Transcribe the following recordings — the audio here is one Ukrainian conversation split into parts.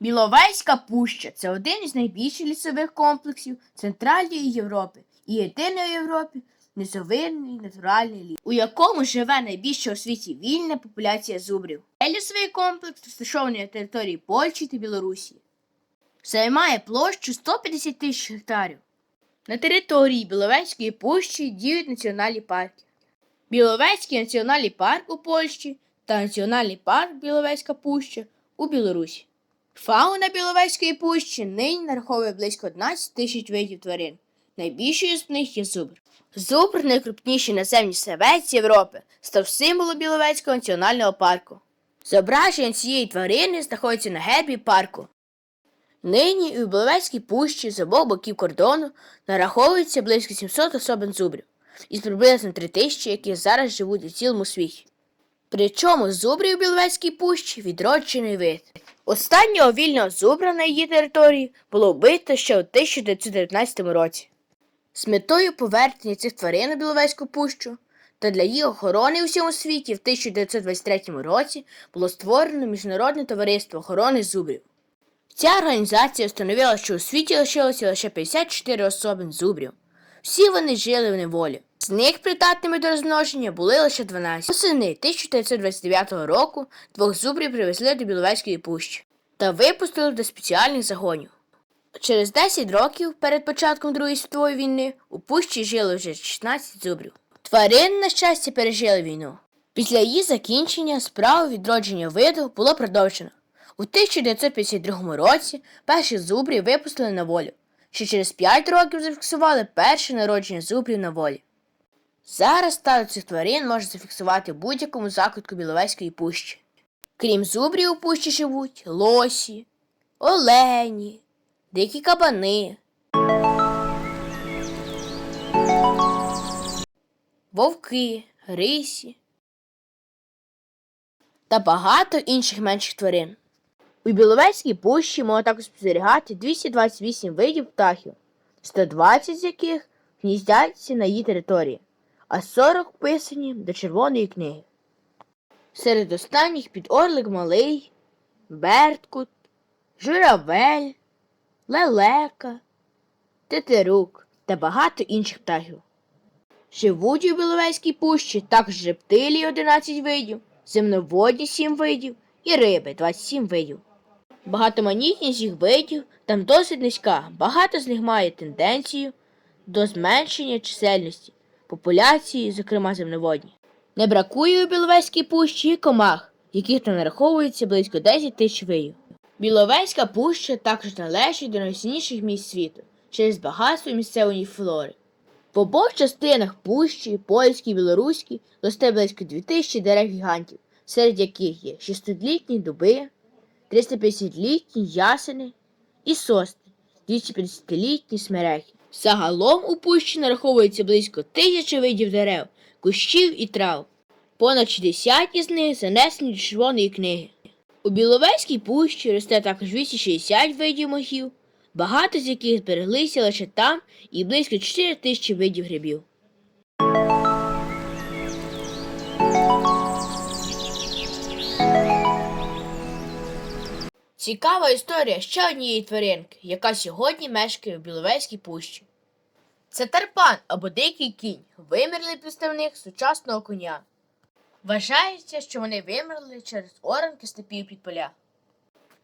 Біловезька пуща це один із найбільших лісових комплексів Центральної Європи і єдиної Європі низовинний натуральний ліс, у якому живе найбільша у світі вільна популяція зубрів. Цей лісовий комплекс розташований на території Польщі та Білорусі. Займає площу 150 тисяч гектарів. На території Біловезької пущі діють національні парки. Біловезький національний парк у Польщі та Національний парк Біловезька пуща у Білорусі. Фауна Біловезької пущі нині нараховує близько 11 тисяч видів тварин. Найбільшою з них є зубр. Зубр, найкрупніший наземний савець Європи, став символом Біловезького національного парку. Зображення цієї тварини знаходиться на гербі парку. Нині у Біловезькій пущі з обох боків кордону нараховується близько 700 особин зубрів із приблизно 3 тисячі, які зараз живуть у цілому світі. Причому зубрів у Біловезькій пущі відроджений вид. Останнього вільного зубра на її території було вбито ще у 1919 році. З метою повернення цих тварин у Біловезьку пущу та для її охорони у всьому світі в 1923 році було створено Міжнародне товариство охорони зубрів. Ця організація встановила, що у світі лишилося лише 54 особин зубрів. Всі вони жили в неволі. З них придатними до розмноження були лише 12. Осени 1929 року двох зубрів привезли до Біловезької пущі та випустили до спеціальних загонів. Через 10 років перед початком Другої світової війни у пущі жили вже 16 зубрів. Тварини, на щастя, пережили війну. Після її закінчення справу відродження виду було продовжено. У 1952 році перші зубрів випустили на волю. Ще через 5 років зафіксували перше народження зубрів на волі. Зараз статус цих тварин можна зафіксувати будь-якому закутку Біловезької пущі. Крім зубрів у пущі живуть лосі, олені, дикі кабани, вовки, рисі та багато інших менших тварин. У Біловезькій пущі можна також спостерігати 228 видів птахів, 120 з яких гніздяться на її території, а 40 вписані до Червоної книги. Серед останніх підорлик малий, берткут, журавель, лелека, тетерук та багато інших птахів. Живуть у Біловезькій пущі також рептилії 11 видів, земноводні 7 видів і риби 27 видів. Багатоманітність їх видів там досить низька, багато з них має тенденцію до зменшення чисельності популяції, зокрема земноводні. Не бракує у Біловезькій пущі комах, яких там нараховується близько 10 тисяч видів. Біловезька пуща також належить до найсильніших місць світу через багатство місцевої флори. В обох частинах пущі, польській і білоруській, росте близько 2000 дерев гігантів, серед яких є 600-літні дуби, 350-літні ясени і сосни, 250-літні смерехи. Загалом у пущі нараховується близько тисячі видів дерев, кущів і трав. Понад 60 із них занесені до червоної книги. У Біловезькій пущі росте також 260 видів мохів, багато з яких збереглися лише там і близько 4 тисячі видів грибів. Цікава історія ще однієї тваринки, яка сьогодні мешкає в Біловезькій пущі. Це тарпан або дикий кінь, вимерлий представник сучасного коня. Вважається, що вони вимерли через оранки степів під поля.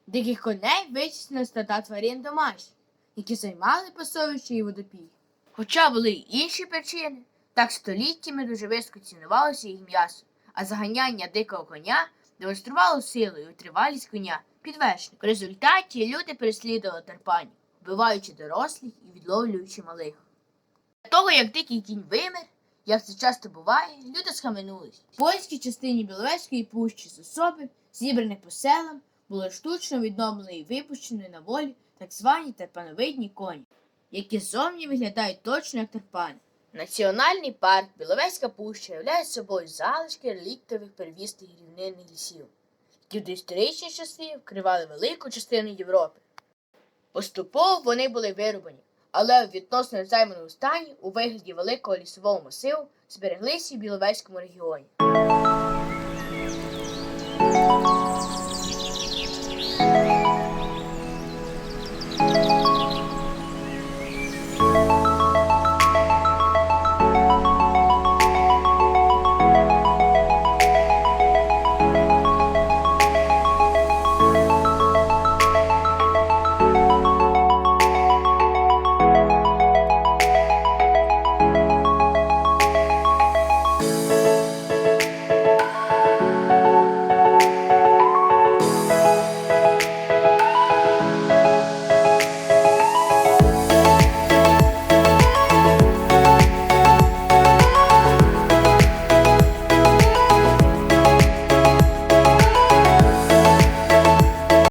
Диких коней витіснили стата тварин домашніх, які займали пасовище і водопій. Хоча були й інші причини, так століттями дуже високо цінувалося їх м'ясо, а заганяння дикого коня демонструвало силу і витривалість коня під вершник. В результаті люди переслідували тарпанів, вбиваючи дорослих і відловлюючи малих. Для того, як дикий кінь вимер, як це часто буває, люди схаменулись. В польській частині Біловезької пущі з особи, зібраних по селам, було штучно відновлено і випущено на волі так звані тарпановидні коні, які зовні виглядають точно як тарпани. Національний парк Біловезька пуща являє собою залишки реліктових первісних рівнинних лісів, які часи вкривали велику частину Європи. Поступово вони були вирубані, але в відносно незайманому стані у вигляді великого лісового масиву збереглися в Біловезькому регіоні.